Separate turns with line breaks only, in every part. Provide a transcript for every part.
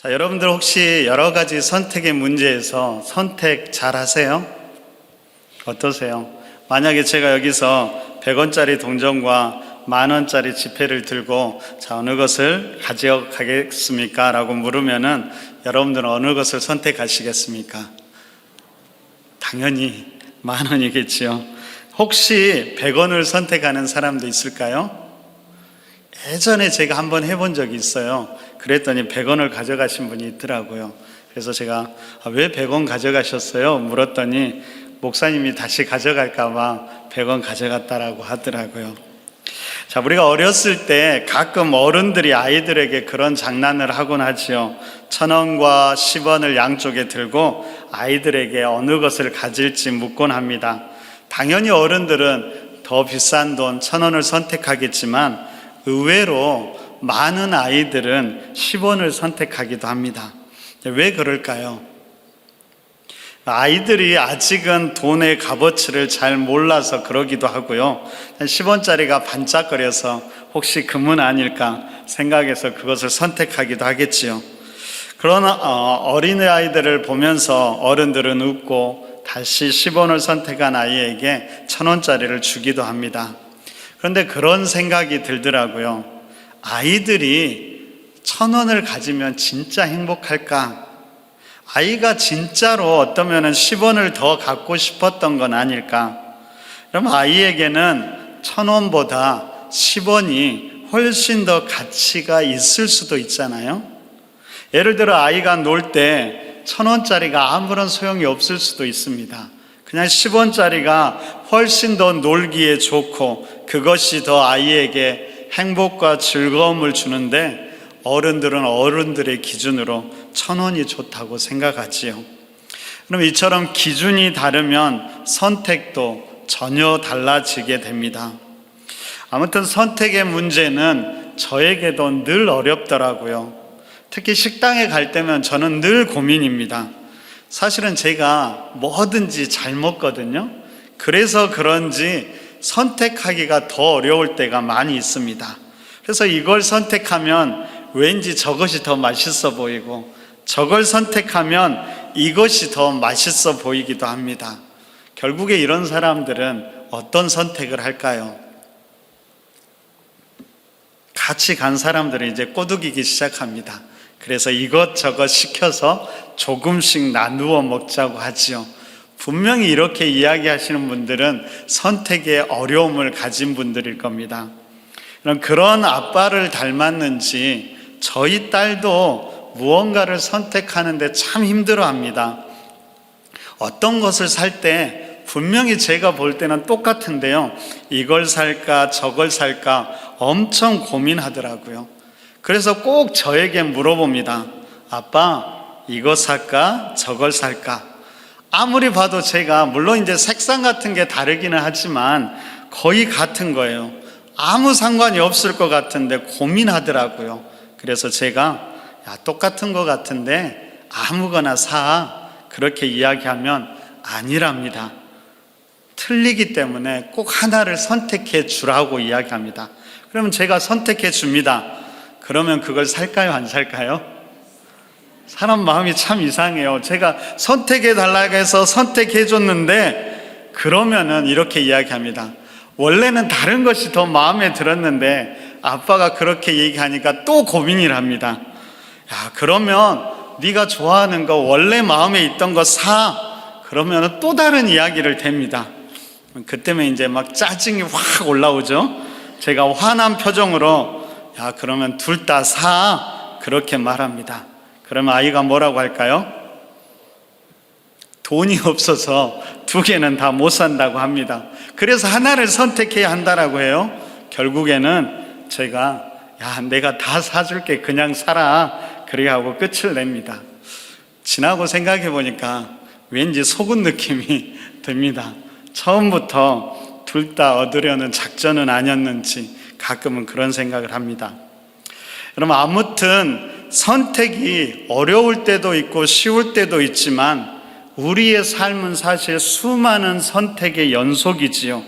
자, 여러분들 혹시 여러 가지 선택의 문제에서 선택 잘 하세요? 어떠세요? 만약에 제가 여기서 100원짜리 동전과 만원짜리 지폐를 들고 자, 어느 것을 가져가겠습니까? 라고 물으면은 여러분들은 어느 것을 선택하시겠습니까? 당연히 만원이겠지요. 혹시 100원을 선택하는 사람도 있을까요? 예전에 제가 한번 해본 적이 있어요. 그랬더니 100원을 가져가신 분이 있더라고요. 그래서 제가 아, 왜 100원 가져가셨어요? 물었더니 목사님이 다시 가져갈까봐 100원 가져갔다라고 하더라고요. 자, 우리가 어렸을 때 가끔 어른들이 아이들에게 그런 장난을 하곤 하지요. 천 원과 십 원을 양쪽에 들고 아이들에게 어느 것을 가질지 묻곤 합니다. 당연히 어른들은 더 비싼 돈, 천 원을 선택하겠지만 의외로 많은 아이들은 10원을 선택하기도 합니다. 왜 그럴까요? 아이들이 아직은 돈의 값어치를 잘 몰라서 그러기도 하고요. 10원짜리가 반짝거려서 혹시 금은 아닐까 생각해서 그것을 선택하기도 하겠지요. 그러나 어, 어린이 아이들을 보면서 어른들은 웃고 다시 10원을 선택한 아이에게 천원짜리를 주기도 합니다. 그런데 그런 생각이 들더라고요. 아이들이 천 원을 가지면 진짜 행복할까? 아이가 진짜로 어떠면은 10원을 더 갖고 싶었던 건 아닐까? 그럼 아이에게는 천 원보다 10원이 훨씬 더 가치가 있을 수도 있잖아요. 예를 들어 아이가 놀 때 천 원짜리가 아무런 소용이 없을 수도 있습니다. 그냥 10원짜리가 훨씬 더 놀기에 좋고 그것이 더 아이에게 행복과 즐거움을 주는데 어른들은 어른들의 기준으로 천 원이 좋다고 생각하지요. 그럼 이처럼 기준이 다르면 선택도 전혀 달라지게 됩니다. 아무튼 선택의 문제는 저에게도 늘 어렵더라고요. 특히 식당에 갈 때면 저는 늘 고민입니다. 사실은 제가 뭐든지 잘 먹거든요. 그래서 그런지 선택하기가 더 어려울 때가 많이 있습니다. 그래서 이걸 선택하면 왠지 저것이 더 맛있어 보이고 저걸 선택하면 이것이 더 맛있어 보이기도 합니다. 결국에 이런 사람들은 어떤 선택을 할까요? 같이 간 사람들은 이제 꼬드기기 시작합니다. 그래서 이것저것 시켜서 조금씩 나누어 먹자고 하지요. 분명히 이렇게 이야기하시는 분들은 선택에 어려움을 가진 분들일 겁니다. 그런 아빠를 닮았는지 저희 딸도 무언가를 선택하는데 참 힘들어 합니다. 어떤 것을 살 때 분명히 제가 볼 때는 똑같은데요. 이걸 살까 저걸 살까 엄청 고민하더라고요. 그래서 꼭 저에게 물어봅니다. 아빠, 이거 살까? 저걸 살까? 아무리 봐도 제가, 물론 이제 색상 같은 게 다르기는 하지만 거의 같은 거예요. 아무 상관이 없을 것 같은데 고민하더라고요. 그래서 제가, 야, 똑같은 것 같은데 아무거나 사. 그렇게 이야기하면 아니랍니다. 틀리기 때문에 꼭 하나를 선택해 주라고 이야기합니다. 그러면 제가 선택해 줍니다. 그러면 그걸 살까요? 안 살까요? 사람 마음이 참 이상해요. 제가 선택해 달라고 해서 선택해 줬는데 그러면은 이렇게 이야기합니다. 원래는 다른 것이 더 마음에 들었는데 아빠가 그렇게 얘기하니까 또 고민을 합니다. 야, 그러면 네가 좋아하는 거 원래 마음에 있던 거 사. 그러면 또 다른 이야기를 됩니다. 그때면 이제 막 짜증이 확 올라오죠. 제가 화난 표정으로 야, 그러면 둘 다 사. 그렇게 말합니다. 그러면 아이가 뭐라고 할까요? 돈이 없어서 두 개는 다 못 산다고 합니다. 그래서 하나를 선택해야 한다라고 해요. 결국에는 제가 야, 내가 다 사줄게. 그냥 사라. 그래 하고 끝을 냅니다. 지나고 생각해 보니까 왠지 속은 느낌이 듭니다. 처음부터 둘 다 얻으려는 작전은 아니었는지 가끔은 그런 생각을 합니다. 여러분, 아무튼 선택이 어려울 때도 있고 쉬울 때도 있지만 우리의 삶은 사실 수많은 선택의 연속이지요.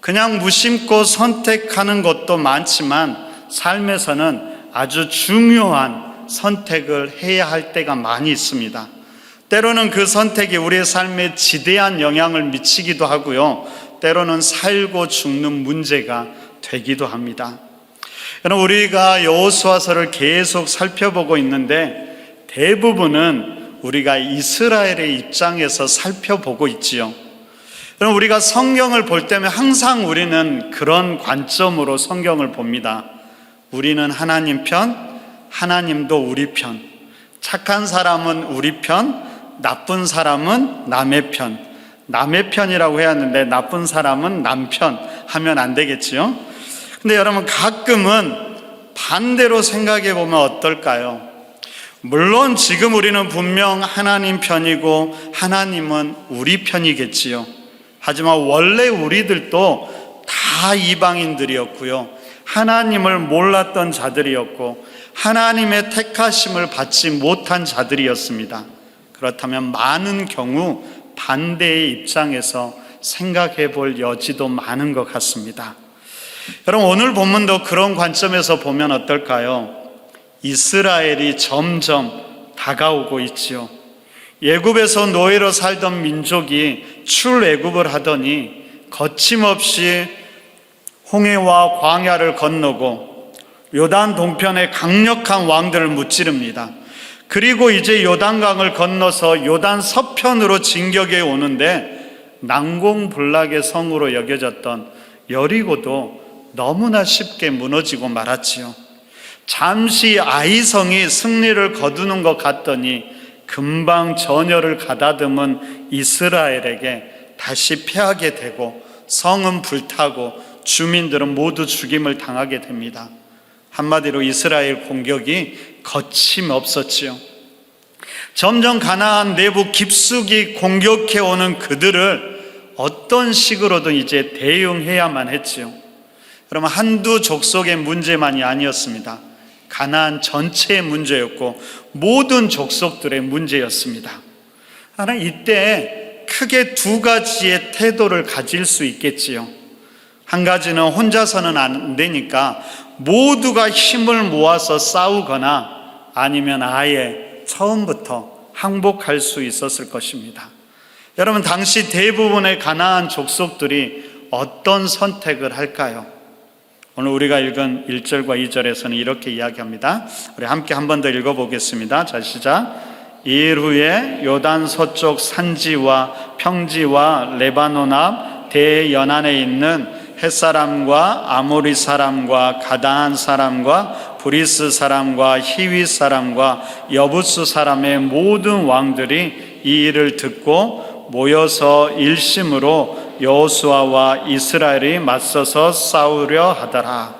그냥 무심코 선택하는 것도 많지만 삶에서는 아주 중요한 선택을 해야 할 때가 많이 있습니다. 때로는 그 선택이 우리의 삶에 지대한 영향을 미치기도 하고요. 때로는 살고 죽는 문제가 되기도 합니다. 여러분 우리가 여호수아서를 계속 살펴보고 있는데 대부분은 우리가 이스라엘의 입장에서 살펴보고 있지요. 여러분 우리가 성경을 볼 때면 항상 우리는 그런 관점으로 성경을 봅니다. 우리는 하나님 편, 하나님도 우리 편. 착한 사람은 우리 편, 나쁜 사람은 남의 편. 남의 편이라고 해야 하는데 나쁜 사람은 남편 하면 안 되겠지요? 근데 여러분 가끔은 반대로 생각해 보면 어떨까요? 물론 지금 우리는 분명 하나님 편이고 하나님은 우리 편이겠지요. 하지만 원래 우리들도 다 이방인들이었고요. 하나님을 몰랐던 자들이었고 하나님의 택하심을 받지 못한 자들이었습니다. 그렇다면 많은 경우 반대의 입장에서 생각해 볼 여지도 많은 것 같습니다. 여러분 오늘 본문도 그런 관점에서 보면 어떨까요? 이스라엘이 점점 다가오고 있지요. 예굽에서 노예로 살던 민족이 출애굽을 하더니 거침없이 홍해와 광야를 건너고 요단 동편에 강력한 왕들을 무찌릅니다. 그리고 이제 요단강을 건너서 요단 서편으로 진격해 오는데 난공불락의 성으로 여겨졌던 여리고도 너무나 쉽게 무너지고 말았지요. 잠시 아이성이 승리를 거두는 것 같더니 금방 전열을 가다듬은 이스라엘에게 다시 패하게 되고 성은 불타고 주민들은 모두 죽임을 당하게 됩니다. 한마디로 이스라엘 공격이 거침없었지요. 점점 가나안 내부 깊숙이 공격해 오는 그들을 어떤 식으로든 이제 대응해야만 했지요. 그러면 한두 족속의 문제만이 아니었습니다. 가나안 전체의 문제였고 모든 족속들의 문제였습니다. 하나 이때 크게 두 가지의 태도를 가질 수 있겠지요. 한 가지는 혼자서는 안 되니까 모두가 힘을 모아서 싸우거나 아니면 아예 처음부터 항복할 수 있었을 것입니다. 여러분 당시 대부분의 가나안 족속들이 어떤 선택을 할까요? 오늘 우리가 읽은 1절과 2절에서는 이렇게 이야기합니다. 우리 함께 한 번 더 읽어보겠습니다. 자, 시작. 이일 후에 요단 서쪽 산지와 평지와 레바논 앞 대연안에 있는 햇사람과 아모리 사람과 가다한 사람과 브리스 사람과 히위 사람과 여부스 사람의 모든 왕들이 이 일을 듣고 모여서 일심으로 여호수아와 이스라엘이 맞서서 싸우려 하더라.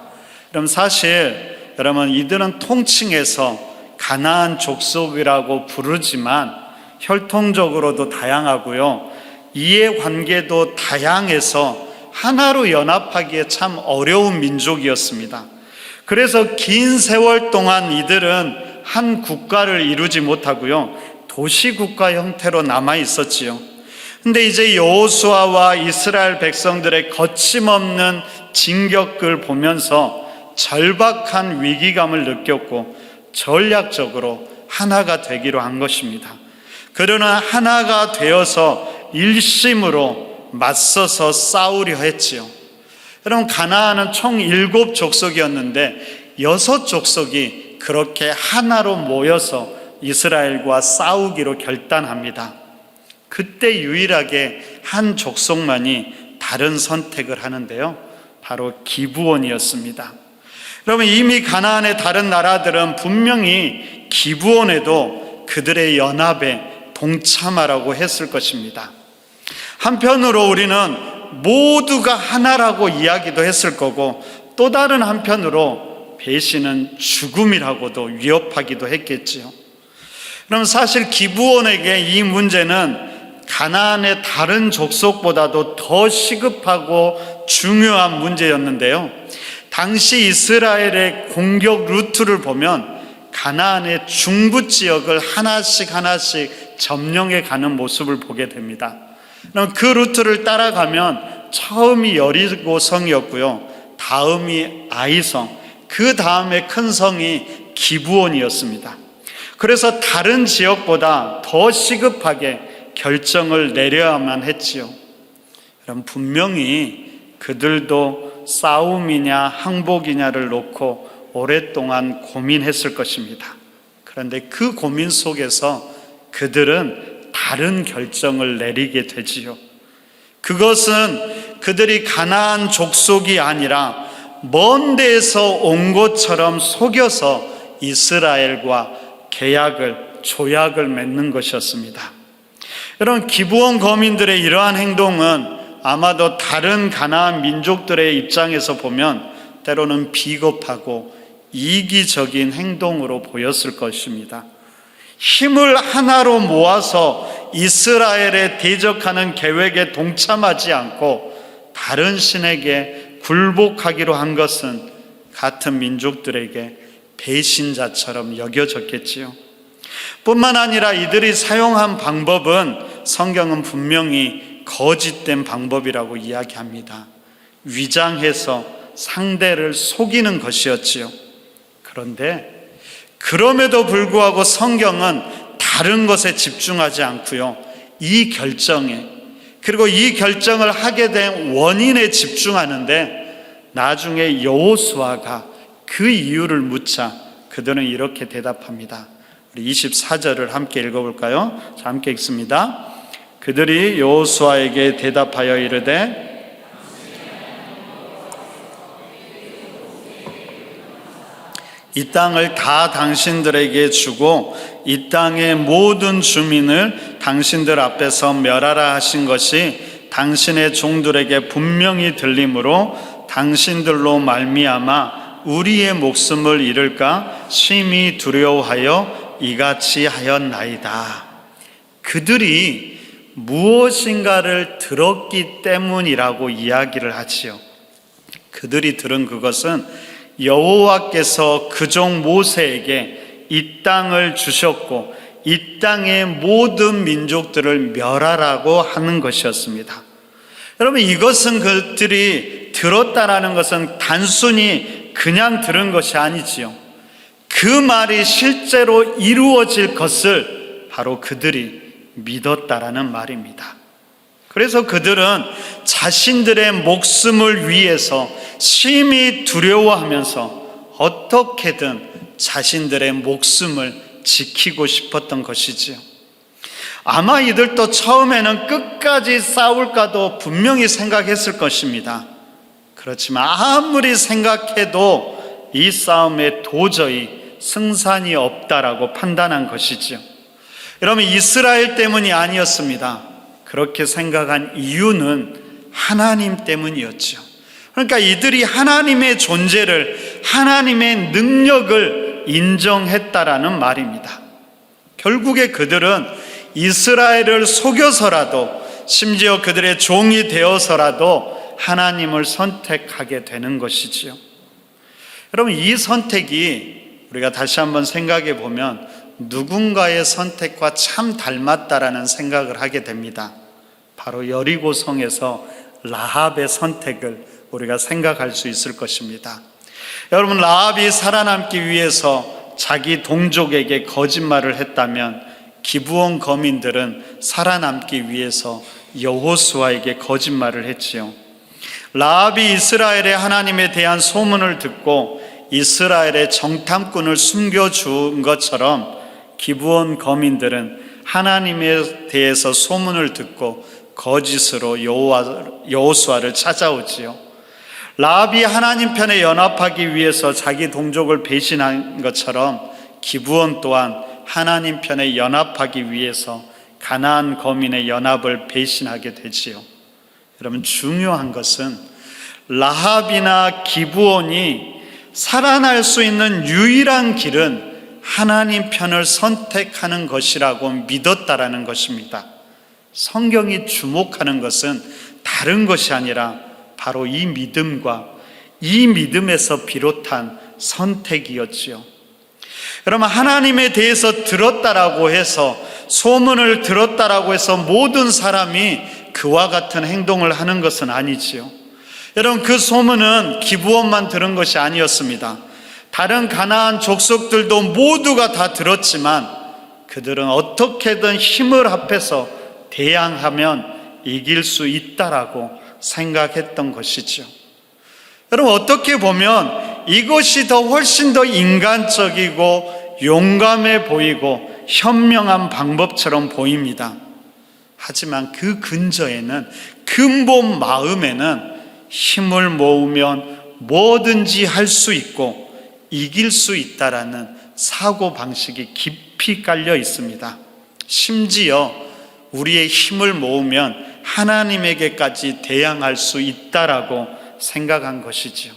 그럼 사실 여러분 이들은 통칭해서 가나안 족속이라고 부르지만 혈통적으로도 다양하고요. 이해관계도 다양해서 하나로 연합하기에 참 어려운 민족이었습니다. 그래서 긴 세월 동안 이들은 한 국가를 이루지 못하고요. 도시 국가 형태로 남아 있었지요. 근데 이제 여호수아와 이스라엘 백성들의 거침없는 진격을 보면서 절박한 위기감을 느꼈고 전략적으로 하나가 되기로 한 것입니다. 그러나 하나가 되어서 일심으로 맞서서 싸우려 했지요. 여러분 가나안은 총 일곱 족속이었는데 여섯 족속이 그렇게 하나로 모여서 이스라엘과 싸우기로 결단합니다. 그때 유일하게 한 족속만이 다른 선택을 하는데요. 바로 기부원이었습니다. 여러분 이미 가나안의 다른 나라들은 분명히 기부원에도 그들의 연합에 동참하라고 했을 것입니다. 한편으로 우리는 모두가 하나라고 이야기도 했을 거고 또 다른 한편으로 배신은 죽음이라고도 위협하기도 했겠지요. 그럼 사실 기부원에게 이 문제는 가나안의 다른 족속보다도 더 시급하고 중요한 문제였는데요. 당시 이스라엘의 공격 루트를 보면 가나안의 중부 지역을 하나씩 하나씩 점령해 가는 모습을 보게 됩니다. 그럼 그 루트를 따라가면 처음이 여리고 성이었고요. 다음이 아이성, 그 다음에 큰 성이 기부원이었습니다. 그래서 다른 지역보다 더 시급하게 결정을 내려야만 했지요. 그럼 분명히 그들도 싸움이냐 항복이냐를 놓고 오랫동안 고민했을 것입니다. 그런데 그 고민 속에서 그들은 다른 결정을 내리게 되지요. 그것은 그들이 가나안 족속이 아니라 먼 데에서 온 것처럼 속여서 이스라엘과 계약을 조약을 맺는 것이었습니다. 여러분 기부원 거민들의 이러한 행동은 아마도 다른 가나안 민족들의 입장에서 보면 때로는 비겁하고 이기적인 행동으로 보였을 것입니다. 힘을 하나로 모아서 이스라엘에 대적하는 계획에 동참하지 않고 다른 신에게 굴복하기로 한 것은 같은 민족들에게 배신자처럼 여겨졌겠지요. 뿐만 아니라 이들이 사용한 방법은 성경은 분명히 거짓된 방법이라고 이야기합니다. 위장해서 상대를 속이는 것이었지요. 그런데 그럼에도 불구하고 성경은 다른 것에 집중하지 않고요. 이 결정에 그리고 이 결정을 하게 된 원인에 집중하는데 나중에 여호수아가 그 이유를 묻자 그들은 이렇게 대답합니다. 우리 24절을 함께 읽어볼까요? 자, 함께 읽습니다. 그들이 여호수아에게 대답하여 이르되 이 땅을 다 당신들에게 주고 이 땅의 모든 주민을 당신들 앞에서 멸하라 하신 것이 당신의 종들에게 분명히 들림으로 당신들로 말미암아 우리의 목숨을 잃을까 심히 두려워하여 이같이 하였나이다. 그들이 무엇인가를 들었기 때문이라고 이야기를 하지요. 그들이 들은 그것은 여호와께서 그종 모세에게 이 땅을 주셨고 이 땅의 모든 민족들을 멸하라고 하는 것이었습니다. 여러분 이것은 그들이 들었다라는 것은 단순히 그냥 들은 것이 아니지요. 그 말이 실제로 이루어질 것을 바로 그들이 믿었다라는 말입니다. 그래서 그들은 자신들의 목숨을 위해서 심히 두려워하면서 어떻게든 자신들의 목숨을 지키고 싶었던 것이지요. 아마 이들도 처음에는 끝까지 싸울까도 분명히 생각했을 것입니다. 그렇지만 아무리 생각해도 이 싸움에 도저히 승산이 없다라고 판단한 것이지요. 여러분, 이스라엘 때문이 아니었습니다. 그렇게 생각한 이유는 하나님 때문이었죠. 그러니까 이들이 하나님의 존재를, 하나님의 능력을 인정했다라는 말입니다. 결국에 그들은 이스라엘을 속여서라도 심지어 그들의 종이 되어서라도 하나님을 선택하게 되는 것이지요. 여러분, 이 선택이 우리가 다시 한번 생각해 보면 누군가의 선택과 참 닮았다라는 생각을 하게 됩니다. 바로 여리고성에서 라합의 선택을 우리가 생각할 수 있을 것입니다. 여러분, 라합이 살아남기 위해서 자기 동족에게 거짓말을 했다면 기부원 거민들은 살아남기 위해서 여호수아에게 거짓말을 했지요. 라합이 이스라엘의 하나님에 대한 소문을 듣고 이스라엘의 정탐꾼을 숨겨준 것처럼 기부원 거민들은 하나님에 대해서 소문을 듣고 거짓으로 여호수아를 찾아오지요. 라합이 하나님 편에 연합하기 위해서 자기 동족을 배신한 것처럼 기부원 또한 하나님 편에 연합하기 위해서 가나안 거민의 연합을 배신하게 되지요. 여러분 중요한 것은 라합이나 기부원이 살아날 수 있는 유일한 길은 하나님 편을 선택하는 것이라고 믿었다라는 것입니다. 성경이 주목하는 것은 다른 것이 아니라 바로 이 믿음과 이 믿음에서 비롯한 선택이었지요. 여러분, 하나님에 대해서 들었다라고 해서, 소문을 들었다라고 해서 모든 사람이 그와 같은 행동을 하는 것은 아니지요. 여러분, 그 소문은 기부원만 들은 것이 아니었습니다. 다른 가나안 족속들도 모두가 다 들었지만 그들은 어떻게든 힘을 합해서 대항하면 이길 수 있다라고 생각했던 것이죠. 여러분 어떻게 보면 이것이 더 훨씬 더 인간적이고 용감해 보이고 현명한 방법처럼 보입니다. 하지만 그 근저에는 근본 마음에는 힘을 모으면 뭐든지 할 수 있고 이길 수 있다라는 사고 방식이 깊이 깔려 있습니다. 심지어 우리의 힘을 모으면 하나님에게까지 대항할 수 있다라고 생각한 것이지요.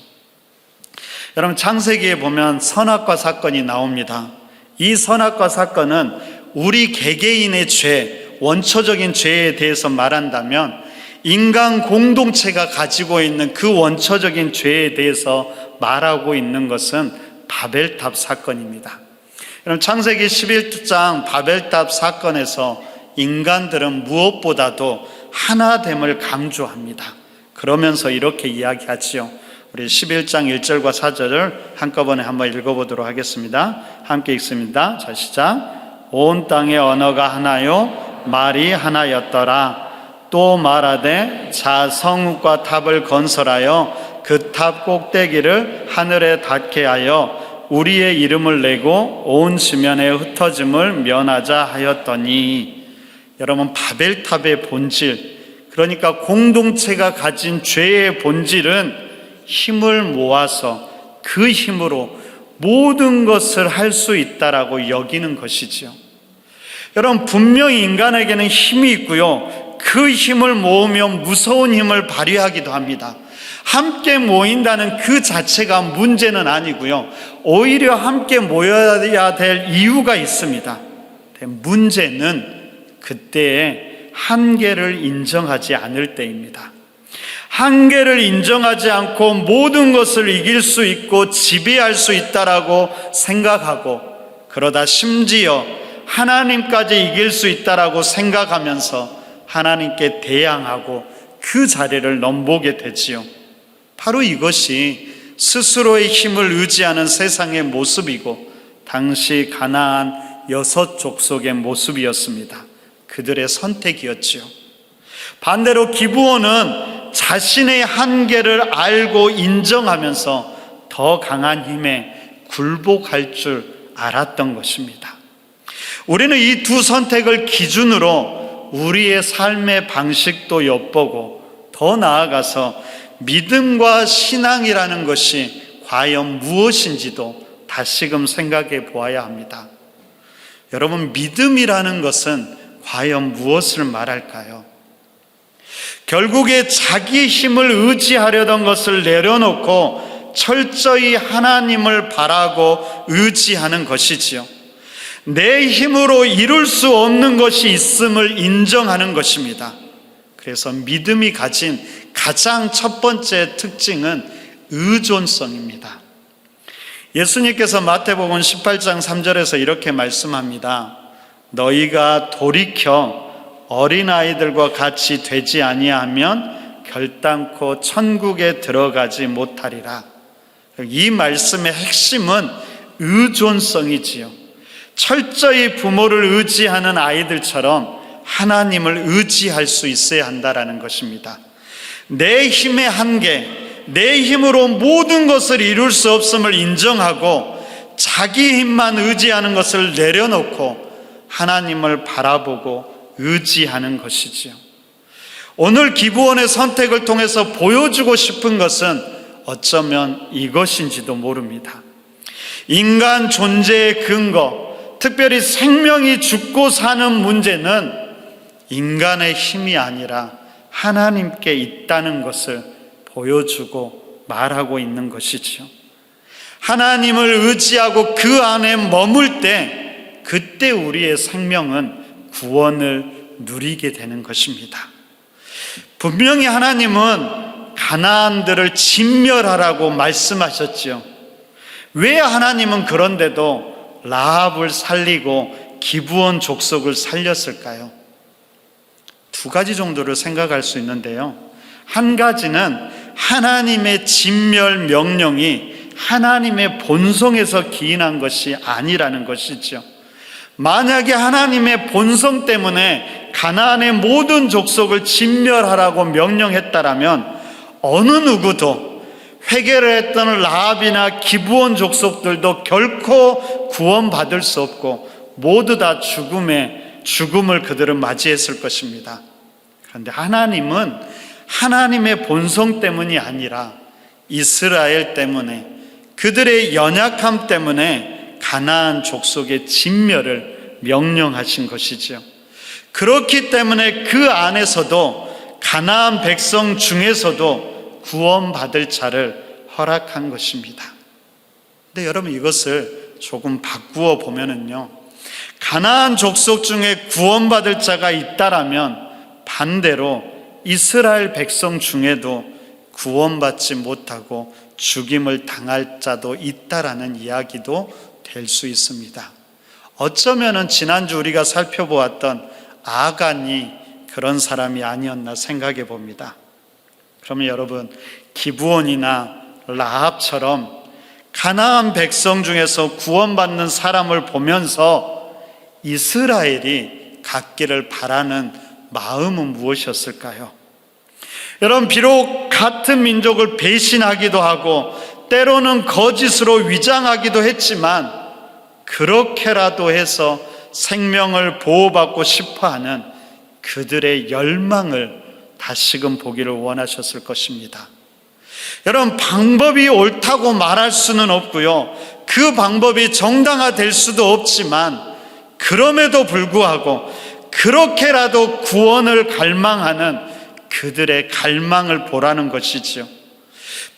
여러분 창세기에 보면 선악과 사건이 나옵니다. 이 선악과 사건은 우리 개개인의 죄, 원초적인 죄에 대해서 말한다면 인간 공동체가 가지고 있는 그 원초적인 죄에 대해서 말하고 있는 것은 바벨탑 사건입니다. 여러분 창세기 11장 바벨탑 사건에서 인간들은 무엇보다도 하나됨을 강조합니다. 그러면서 이렇게 이야기하지요. 우리 11장 1절과 4절을 한꺼번에 한번 읽어보도록 하겠습니다. 함께 읽습니다. 자, 시작. 온 땅의 언어가 하나요, 말이 하나였더라. 또 말하되 자 성읍과 탑을 건설하여 그 탑 꼭대기를 하늘에 닿게 하여 우리의 이름을 내고 온 지면에 흩어짐을 면하자 하였더니 여러분 바벨탑의 본질 그러니까 공동체가 가진 죄의 본질은 힘을 모아서 그 힘으로 모든 것을 할 수 있다라고 여기는 것이지요. 여러분 분명히 인간에게는 힘이 있고요. 그 힘을 모으면 무서운 힘을 발휘하기도 합니다. 함께 모인다는 그 자체가 문제는 아니고요. 오히려 함께 모여야 될 이유가 있습니다. 문제는 그때의 한계를 인정하지 않을 때입니다. 한계를 인정하지 않고 모든 것을 이길 수 있고 지배할 수 있다라고 생각하고 그러다 심지어 하나님까지 이길 수 있다라고 생각하면서 하나님께 대항하고 그 자리를 넘보게 되지요. 바로 이것이 스스로의 힘을 의지하는 세상의 모습이고 당시 가나안 여섯 족속의 모습이었습니다. 그들의 선택이었지요. 반대로 기부원은 자신의 한계를 알고 인정하면서 더 강한 힘에 굴복할 줄 알았던 것입니다. 우리는 이 두 선택을 기준으로 우리의 삶의 방식도 엿보고 더 나아가서 믿음과 신앙이라는 것이 과연 무엇인지도 다시금 생각해 보아야 합니다. 여러분, 믿음이라는 것은 과연 무엇을 말할까요? 결국에 자기 힘을 의지하려던 것을 내려놓고 철저히 하나님을 바라고 의지하는 것이지요. 내 힘으로 이룰 수 없는 것이 있음을 인정하는 것입니다. 그래서 믿음이 가진 가장 첫 번째 특징은 의존성입니다. 예수님께서 마태복음 18장 3절에서 이렇게 말씀합니다. 너희가 돌이켜 어린아이들과 같이 되지 아니하면 결단코 천국에 들어가지 못하리라. 이 말씀의 핵심은 의존성이지요. 철저히 부모를 의지하는 아이들처럼 하나님을 의지할 수 있어야 한다라는 것입니다. 내 힘의 한계, 내 힘으로 모든 것을 이룰 수 없음을 인정하고 자기 힘만 의지하는 것을 내려놓고 하나님을 바라보고 의지하는 것이지요. 오늘 기부원의 선택을 통해서 보여주고 싶은 것은 어쩌면 이것인지도 모릅니다. 인간 존재의 근거, 특별히 생명이 죽고 사는 문제는 인간의 힘이 아니라 하나님께 있다는 것을 보여주고 말하고 있는 것이지요. 하나님을 의지하고 그 안에 머물 때 그때 우리의 생명은 구원을 누리게 되는 것입니다. 분명히 하나님은 가나안들을 진멸하라고 말씀하셨지요. 왜 하나님은 그런데도 라합을 살리고 기부원 족속을 살렸을까요? 두 가지 정도를 생각할 수 있는데요. 한 가지는 하나님의 진멸 명령이 하나님의 본성에서 기인한 것이 아니라는 것이죠. 만약에 하나님의 본성 때문에 가나안의 모든 족속을 진멸하라고 명령했다라면 어느 누구도 회개를 했던 라합이나 기부원 족속들도 결코 구원받을 수 없고 모두 다 죽음의 죽음을 그들은 맞이했을 것입니다. 그런데 하나님은 하나님의 본성 때문이 아니라 이스라엘 때문에 그들의 연약함 때문에 가나안 족속의 진멸을 명령하신 것이지요. 그렇기 때문에 그 안에서도 가나안 백성 중에서도 구원받을 자를 허락한 것입니다. 근데 여러분 이것을 조금 바꾸어 보면은요. 가나안 족속 중에 구원받을 자가 있다라면 반대로 이스라엘 백성 중에도 구원받지 못하고 죽임을 당할 자도 있다라는 이야기도 될 수 있습니다. 어쩌면은 지난주 우리가 살펴보았던 아간이 그런 사람이 아니었나 생각해 봅니다. 그러면 여러분 기부원이나 라합처럼 가나안 백성 중에서 구원받는 사람을 보면서 이스라엘이 갖기를 바라는 마음은 무엇이었을까요? 여러분 비록 같은 민족을 배신하기도 하고 때로는 거짓으로 위장하기도 했지만 그렇게라도 해서 생명을 보호받고 싶어하는 그들의 열망을 다시금 보기를 원하셨을 것입니다. 여러분 방법이 옳다고 말할 수는 없고요. 그 방법이 정당화될 수도 없지만 그럼에도 불구하고 그렇게라도 구원을 갈망하는 그들의 갈망을 보라는 것이지요.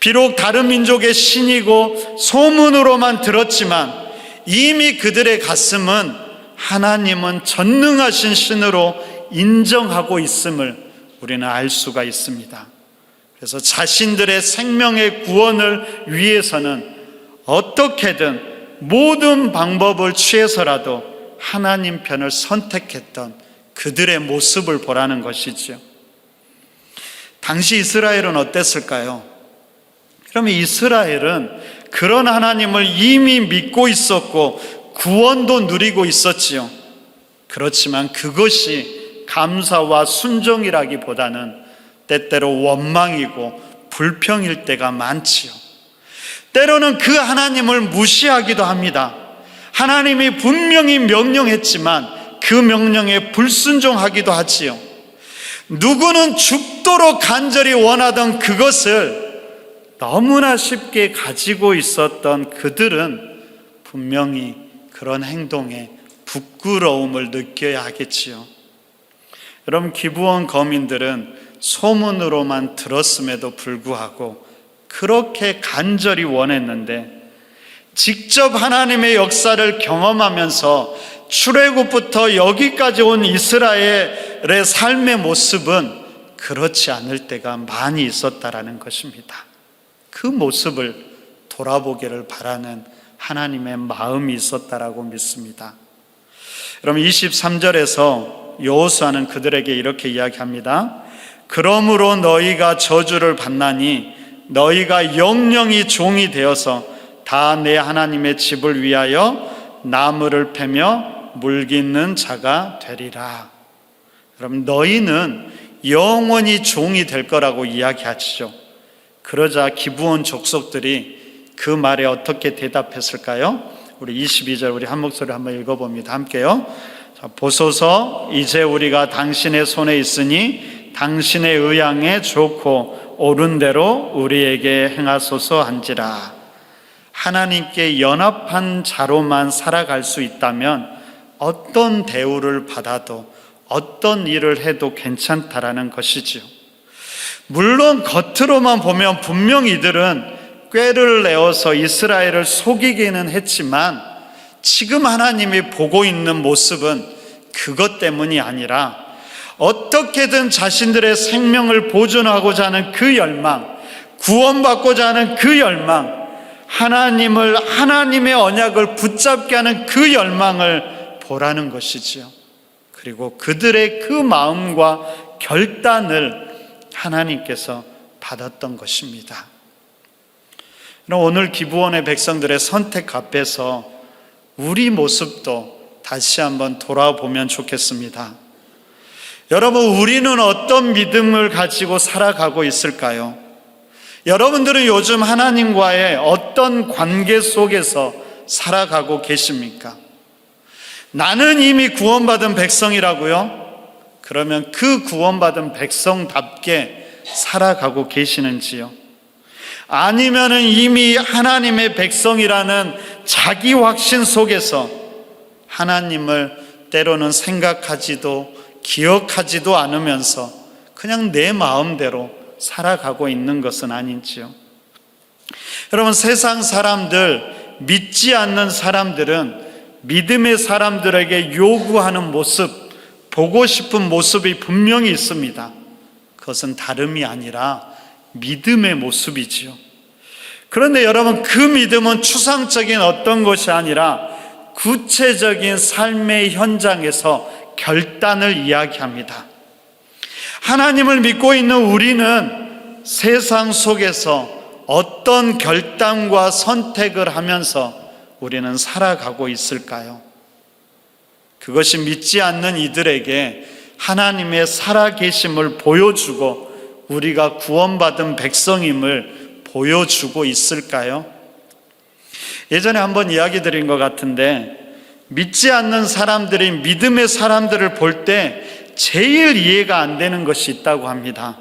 비록 다른 민족의 신이고 소문으로만 들었지만 이미 그들의 가슴은 하나님은 전능하신 신으로 인정하고 있음을 우리는 알 수가 있습니다. 그래서 자신들의 생명의 구원을 위해서는 어떻게든 모든 방법을 취해서라도 하나님 편을 선택했던 그들의 모습을 보라는 것이지요. 당시 이스라엘은 어땠을까요? 그러면 이스라엘은 그런 하나님을 이미 믿고 있었고 구원도 누리고 있었지요. 그렇지만 그것이 감사와 순종이라기보다는 때때로 원망이고 불평일 때가 많지요. 때로는 그 하나님을 무시하기도 합니다. 하나님이 분명히 명령했지만 그 명령에 불순종하기도 하지요. 누구는 죽도록 간절히 원하던 그것을 너무나 쉽게 가지고 있었던 그들은 분명히 그런 행동에 부끄러움을 느껴야 하겠지요. 여러분, 기부원 거민들은 소문으로만 들었음에도 불구하고 그렇게 간절히 원했는데 직접 하나님의 역사를 경험하면서 출애굽부터 여기까지 온 이스라엘의 삶의 모습은 그렇지 않을 때가 많이 있었다라는 것입니다. 그 모습을 돌아보기를 바라는 하나님의 마음이 있었다라고 믿습니다. 여러분 23절에서 여호수아는 그들에게 이렇게 이야기합니다. 그러므로 너희가 저주를 받나니 너희가 영영이 종이 되어서 다 내 하나님의 집을 위하여 나무를 패며 물깃는 자가 되리라. 그럼 너희는 영원히 종이 될 거라고 이야기하시죠. 그러자 기부원 족속들이 그 말에 어떻게 대답했을까요? 우리 22절 우리 한 목소리 한번 읽어봅니다. 함께요. 자, 보소서 이제 우리가 당신의 손에 있으니 당신의 의향에 좋고 옳은 대로 우리에게 행하소서 한지라. 하나님께 연합한 자로만 살아갈 수 있다면 어떤 대우를 받아도 어떤 일을 해도 괜찮다라는 것이지요. 물론 겉으로만 보면 분명 이들은 꾀를 내어서 이스라엘을 속이기는 했지만 지금 하나님이 보고 있는 모습은 그것 때문이 아니라 어떻게든 자신들의 생명을 보존하고자 하는 그 열망, 구원받고자 하는 그 열망, 하나님을, 하나님의 언약을 붙잡게 하는 그 열망을 보라는 것이지요. 그리고 그들의 그 마음과 결단을 하나님께서 받았던 것입니다. 오늘 기부원의 백성들의 선택 앞에서 우리 모습도 다시 한번 돌아보면 좋겠습니다. 여러분, 우리는 어떤 믿음을 가지고 살아가고 있을까요? 여러분들은 요즘 하나님과의 어떤 관계 속에서 살아가고 계십니까? 나는 이미 구원받은 백성이라고요? 그러면 그 구원받은 백성답게 살아가고 계시는지요? 아니면은 이미 하나님의 백성이라는 자기 확신 속에서 하나님을 때로는 생각하지도 기억하지도 않으면서 그냥 내 마음대로 살아가고 있는 것은 아닌지요. 여러분, 세상 사람들, 믿지 않는 사람들은 믿음의 사람들에게 요구하는 모습, 보고 싶은 모습이 분명히 있습니다. 그것은 다름이 아니라 믿음의 모습이지요. 그런데 여러분, 그 믿음은 추상적인 어떤 것이 아니라 구체적인 삶의 현장에서 결단을 이야기합니다. 하나님을 믿고 있는 우리는 세상 속에서 어떤 결단과 선택을 하면서 우리는 살아가고 있을까요? 그것이 믿지 않는 이들에게 하나님의 살아계심을 보여주고 우리가 구원받은 백성임을 보여주고 있을까요? 예전에 한번 이야기 드린 것 같은데 믿지 않는 사람들이 믿음의 사람들을 볼 때 제일 이해가 안 되는 것이 있다고 합니다.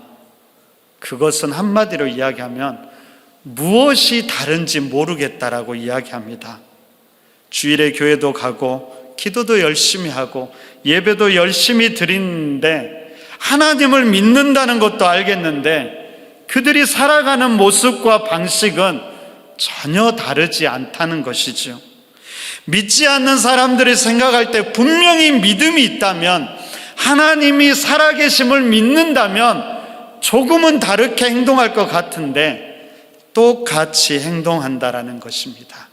그것은 한마디로 이야기하면 무엇이 다른지 모르겠다라고 이야기합니다. 주일에 교회도 가고 기도도 열심히 하고 예배도 열심히 드리는데 하나님을 믿는다는 것도 알겠는데 그들이 살아가는 모습과 방식은 전혀 다르지 않다는 것이죠. 믿지 않는 사람들이 생각할 때 분명히 믿음이 있다면 하나님이 살아계심을 믿는다면 조금은 다르게 행동할 것 같은데 똑같이 행동한다라는 것입니다.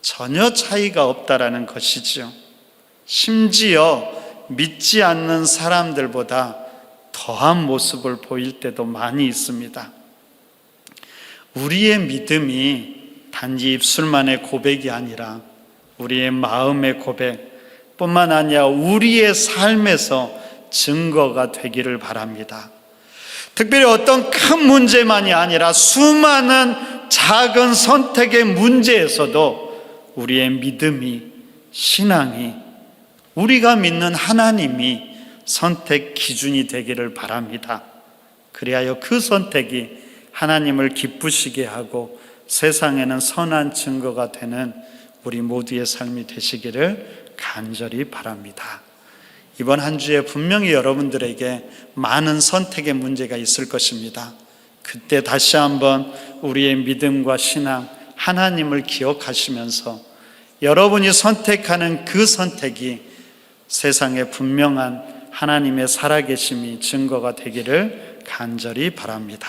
전혀 차이가 없다라는 것이지요. 심지어 믿지 않는 사람들보다 더한 모습을 보일 때도 많이 있습니다. 우리의 믿음이 단지 입술만의 고백이 아니라 우리의 마음의 고백 뿐만 아니라 우리의 삶에서 증거가 되기를 바랍니다. 특별히 어떤 큰 문제만이 아니라 수많은 작은 선택의 문제에서도 우리의 믿음이, 신앙이, 우리가 믿는 하나님이 선택 기준이 되기를 바랍니다. 그리하여 그 선택이 하나님을 기쁘시게 하고 세상에는 선한 증거가 되는 우리 모두의 삶이 되시기를 간절히 바랍니다. 이번 한 주에 분명히 여러분들에게 많은 선택의 문제가 있을 것입니다. 그때 다시 한번 우리의 믿음과 신앙, 하나님을 기억하시면서 여러분이 선택하는 그 선택이 세상에 분명한 하나님의 살아계심이 증거가 되기를 간절히 바랍니다.